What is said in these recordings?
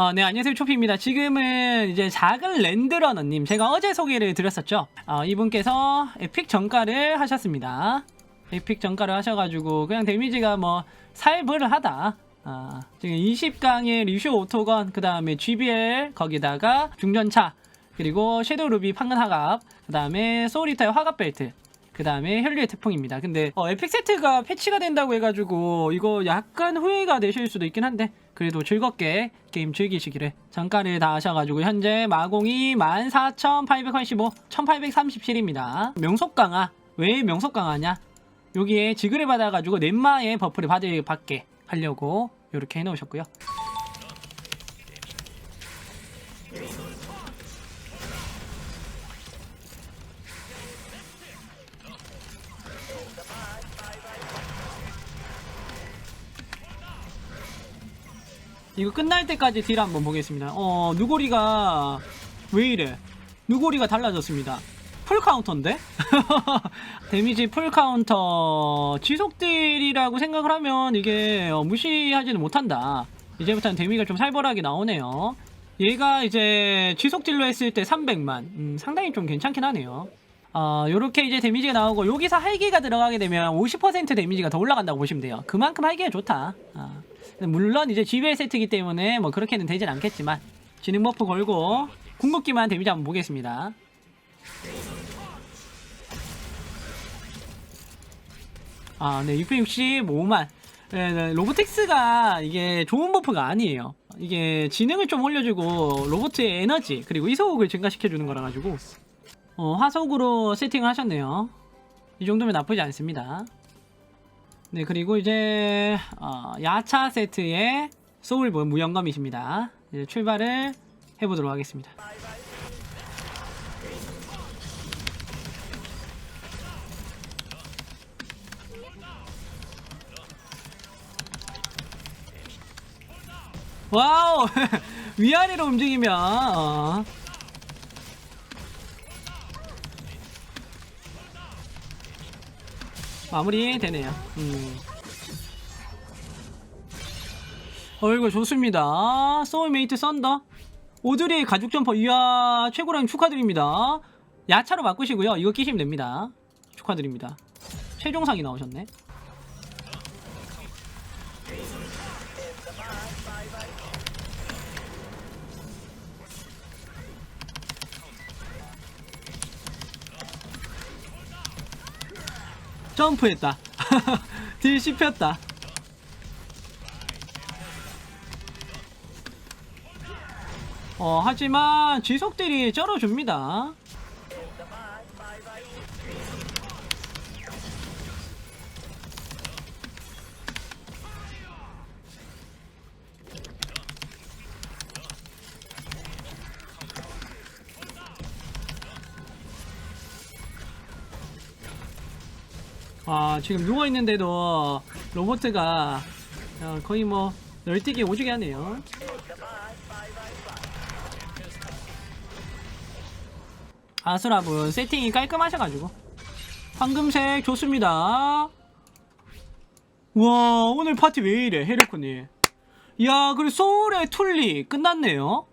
어, 네, 안녕하세요. 초피입니다. 지금은 이제 작은 랜드러너님, 제가 어제 소개를 드렸었죠. 어, 이분께서 에픽 정가를 하셨습니다. 에픽 정가를 하셔가지고, 그냥 데미지가 뭐, 살벌하다. 아, 지금 20강의 리슈 오토건, 그 다음에 GBL, 거기다가 중전차, 그리고 섀도우 루비 판근 하갑, 그 다음에 소울리터의 화갑 벨트, 그 다음에 혈류의 태풍입니다. 근데 어, 에픽 세트가 패치가 된다고 해가지고 이거 약간 후회가 되실 수도 있긴 한데 그래도 즐겁게 게임 즐기시기를 정가를 다 하셔가지고 현재 마공이 14,885, 1,837입니다. 명속 강화 왜 명속 강화냐? 여기에 지그를 받아가지고 넷마의 버프를 받을 받게 하려고 이렇게 해놓으셨고요. 이거 끝날 때까지 딜 한번 보겠습니다. 어, 누고리가 왜 이래? 누고리가 달라졌습니다. 풀 카운터인데? 데미지 풀 카운터 지속 딜이라고 생각을 하면 이게 어, 무시하지는 못한다. 이제부터는 데미지가 좀 살벌하게 나오네요. 얘가 이제 지속 딜로 했을 때 300만. 음, 상당히 좀 괜찮긴 하네요. 어, 요렇게 이제 데미지가 나오고 여기서 할기가 들어가게 되면 50% 데미지가 더 올라간다고 보시면 돼요. 그만큼 할기가 좋다. 아. 물론 이제 GBL 세트이기 때문에 뭐 그렇게는 되진 않겠지만 지능 버프 걸고 궁극기만 데미지 한번 보겠습니다. 아, 네, 665만. 네, 네, 로보텍스가 이게 좋은 버프가 아니에요. 이게 지능을 좀 올려주고 로봇의 에너지 그리고 이소옥을 증가시켜주는 거라 가지고 어, 화속으로 세팅을 하셨네요. 이 정도면 나쁘지 않습니다. 네, 그리고 이제 어, 야차 세트의 소울볼 무연검이십니다. 이제 출발을 해보도록 하겠습니다. 와우! 위아래로 움직이면 어. 마무리 되네요. 음. 어, 이거 좋습니다. 소울메이트 썬더. 오드리 가죽 점퍼. 이야, 최고라님 축하드립니다. 야차로 바꾸시고요. 이거 끼시면 됩니다. 축하드립니다. 최종상이 나오셨네. 점프했다. 딜 씹혔다. 어, 하지만 지속딜이 쩔어줍니다. 아, 지금 누워있는데도 로보트가 어, 거의 뭐 널뛰기 오지게 하네요. 아수라분 세팅이 깔끔하셔가지고 황금색 좋습니다. 와 오늘 파티 왜 이래 헤르코님. 야 그리고 소울의 툴리 끝났네요.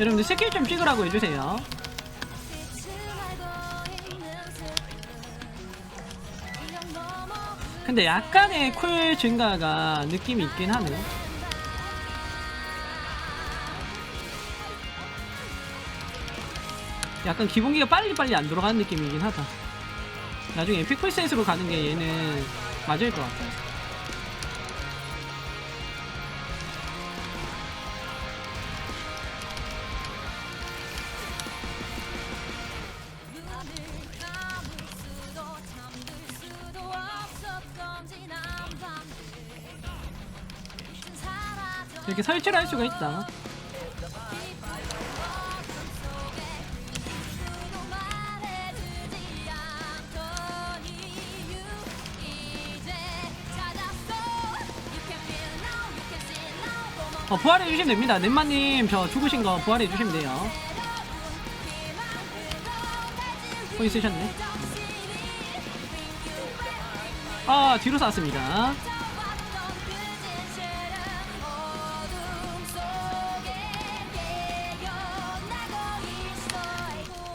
여러분들 스킬 좀 찍으라고 해주세요. 근데 약간의 쿨 증가가 느낌이 있긴 하네. 약간 기본기가 빨리빨리 안 돌아가는 느낌이긴 하다. 나중에 에픽풀센스로 가는 게 얘는 맞을 것 같아. 이렇게 설치를 할 수가 있다. 어, 부활해 주시면 됩니다. 넷마님 저 죽으신 거 부활해 주시면 돼요. 거 있으셨네. 아 뒤로 쐈습니다.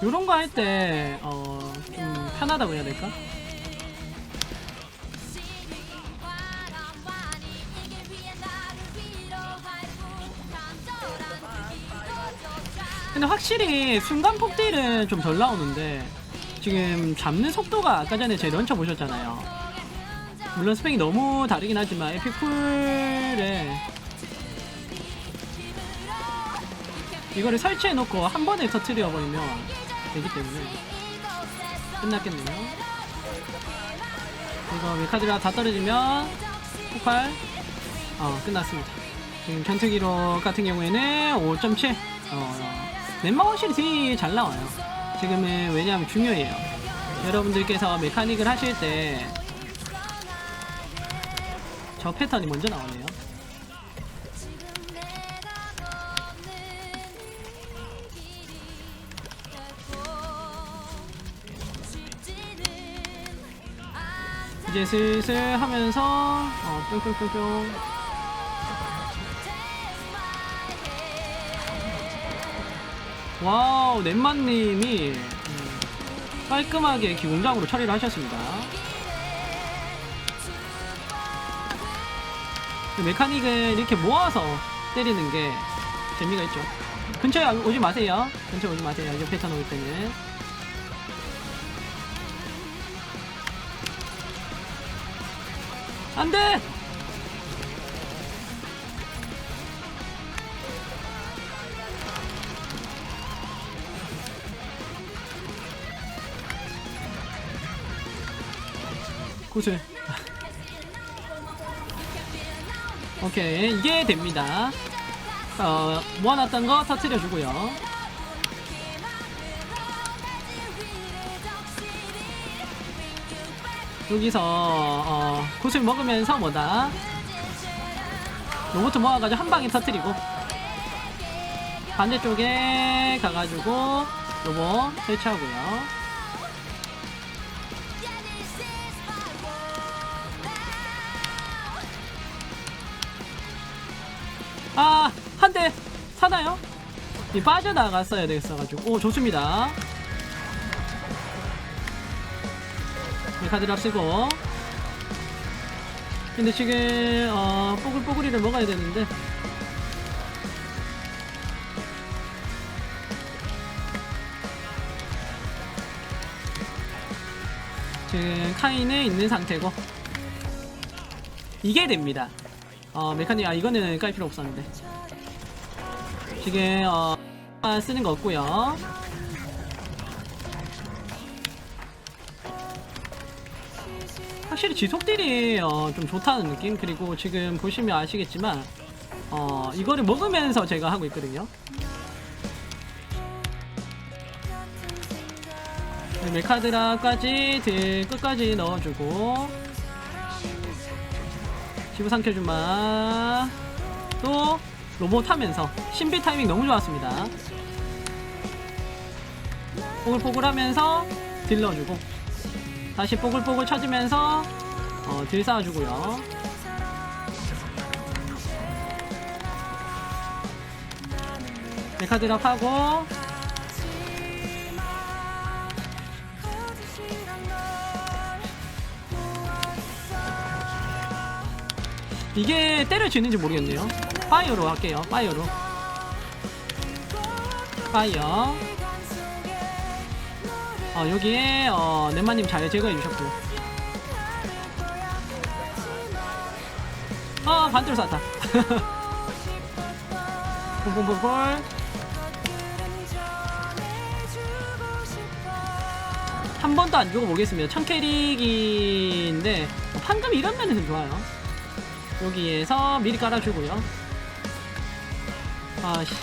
요런 거 할 때, 어, 좀 편하다고 해야 될까? 근데 확실히 순간 폭딜은 좀 덜 나오는데 지금 잡는 속도가 아까 전에 제 런처 보셨잖아요. 물론 스펙이 너무 다르긴 하지만 에피쿨에 이거를 설치해 놓고 한 번에 터트려 버리면 되기 때문에 끝났겠네요. 이거 메카드라 다 떨어지면 폭발 어 끝났습니다. 지금 전투 기록 같은 경우에는 5.7 어, 넷마 확실히 되게 잘 나와요. 지금은 왜냐하면 중요해요. 여러분들께서 메카닉을 하실 때 저 패턴이 먼저 나오네요. 이제 슬슬 하면서 어, 뿅뿅뿅뿅 와우 넷만님이 음, 깔끔하게 기공장으로 처리를 하셨습니다. 그 메카닉을 이렇게 모아서 때리는 게 재미가 있죠. 근처에 오지 마세요. 근처에 오지 마세요. 이 패턴 올 때는. 안 돼! 구슬. 오케이, 이게 됩니다. 어, 모아놨던 거 터트려주고요. 여기서 어, 구슬 먹으면서 뭐다? 로봇 모아가지고 한 방에 터트리고 반대쪽에 가가지고 로봇 설치하고요. 아 한 대 사나요? 이 빠져나갔어야 됐어가지고. 오 좋습니다 카드랍 쓰고. 근데 지금 어, 뽀글뽀글이를 먹어야 되는데. 지금 카인에 있는 상태고. 이게 됩니다. 어 메카닉 아 이거는 깔 필요 없었는데. 지금 어 쓰는 거 없고요 확실히 지속딜이 어, 좀 좋다는 느낌? 그리고 지금 보시면 아시겠지만 어, 이거를 먹으면서 제가 하고 있거든요. 네, 메카드라까지 드 끝까지 넣어주고 집어삼켜주마. 또 로봇 하면서 신비 타이밍 너무 좋았습니다. 포글포글하면서 딜 넣어주고 다시 뽀글뽀글 쳐주면서 어, 딜 쌓아주고요. 메카드랍 하고 이게 때려지는지 모르겠네요. 파이어로 할게요. 파이어로. 파이어. 어, 여기에 어, 넷마님 잘 제거해 주셨고요. 아 반대로 쐈다. 볼볼볼볼. 한 번도 안 주고 보겠습니다. 청캐릭인데 어, 판금 이런 면에서 좋아요. 여기에서 미리 깔아주고요. 아씨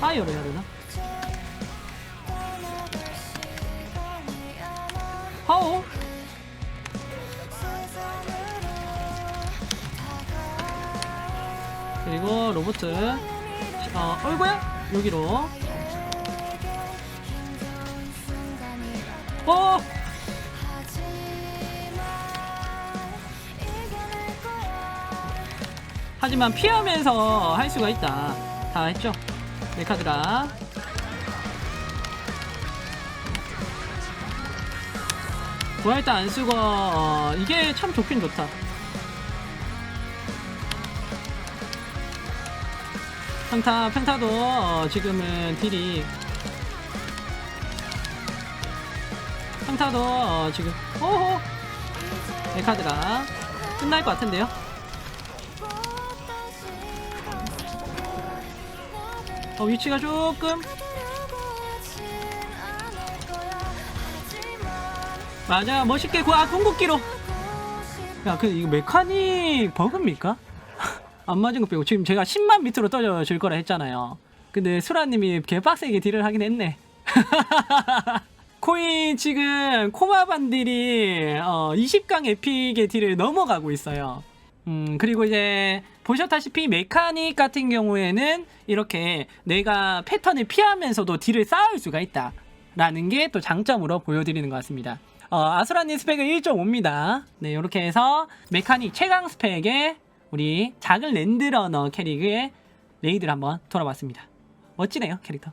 파이어로 해야 되나? 그리고 로보트 어, 어이구야 여기로. 어! 하지만 피하면서 할 수가 있다. 다 했죠? 메카드라. 부활타 뭐 안쓰고 어, 이게 참 좋긴 좋다. 평타 평타도 어, 지금은 딜이 평타도 어, 지금 오호 에카드가 끝날 것 같은데요. 어, 위치가 조금 맞아 멋있게 구, 아 궁극기로 야 그 이거 메카닉 버그입니까? 안 맞은 거 빼고 지금 제가 10만 밑으로 떨어질 거라 했잖아요. 근데 수라님이 개빡세게 딜을 하긴 했네. 코인 지금 코마반딜이 어, 20강 에픽의 딜을 넘어가고 있어요. 음 그리고 이제 보셨다시피 메카닉 같은 경우에는 이렇게 내가 패턴을 피하면서도 딜을 쌓을 수가 있다 라는 게 또 장점으로 보여드리는 것 같습니다. 어, 아수라님 스펙은 1.5입니다. 네 이렇게 해서 메카닉 최강 스펙의 우리 작은 랜드러너 캐릭의 레이드를 한번 돌아봤습니다. 멋지네요 캐릭터